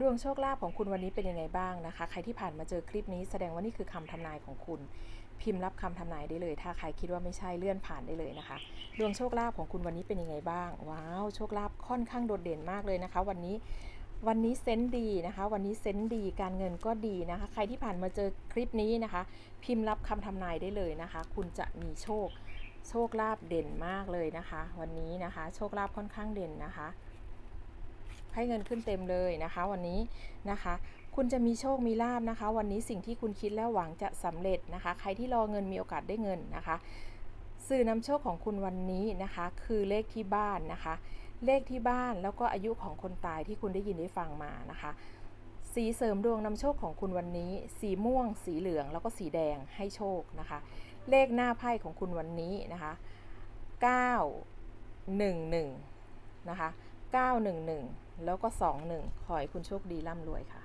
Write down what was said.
ดวงโชคลาภของคุณวันนี้เป็นยังไงบ้างนะคะ ใครที่ผ่านมาเจอคลิปนี้แสดงว่านี่คือคำทำนายของคุณ พิมพ์รับคำทำนายได้เลย ถ้าใครคิดว่าไม่ใช่เลื่อนผ่านได้เลยนะคะ ดวงโชคลาภของคุณวันนี้เป็นยังไงบ้าง ว้าว โชคลาภค่อนข้างโดดเด่นมากเลยนะคะ วันนี้วันนี้เซนดีนะคะ วันนี้เซนดีการเงินก็ดีนะคะ ใครที่ผ่านมาเจอคลิปนี้นะคะ พิมพ์รับคำทำนายได้เลยนะคะ คุณจะมีโชค โชคลาภเด่นมากเลยนะคะ วันนี้นะคะ โชคลาภค่อนข้างเด่นนะคะ ให้เงินขึ้นเต็มเลยนะคะ วันนี้นะคะ คุณจะมีโชคมีลาบนะคะ วันนี้สิ่งที่คุณคิดและหวังจะสำเร็จนะคะ ใครที่รอเงินมีโอกาสได้เงินนะคะ สื่อนำโชคของคุณวันนี้นะคะ คือเลขที่บ้านนะคะ เลขที่บ้านแล้วก็อายุของคนตายที่คุณได้ยินได้ฟังมานะคะสีเสริมดวงนำโชคของคุณวันนี้ สีม่วง สีเหลือง แล้วก็สีแดงให้โชคนะคะ เลขหน้าไพ่ของคุณวันนี้นะคะ 911 นะคะ 911 แล้วก็ 21 ขอให้คุณโชคดีร่ำรวยค่ะ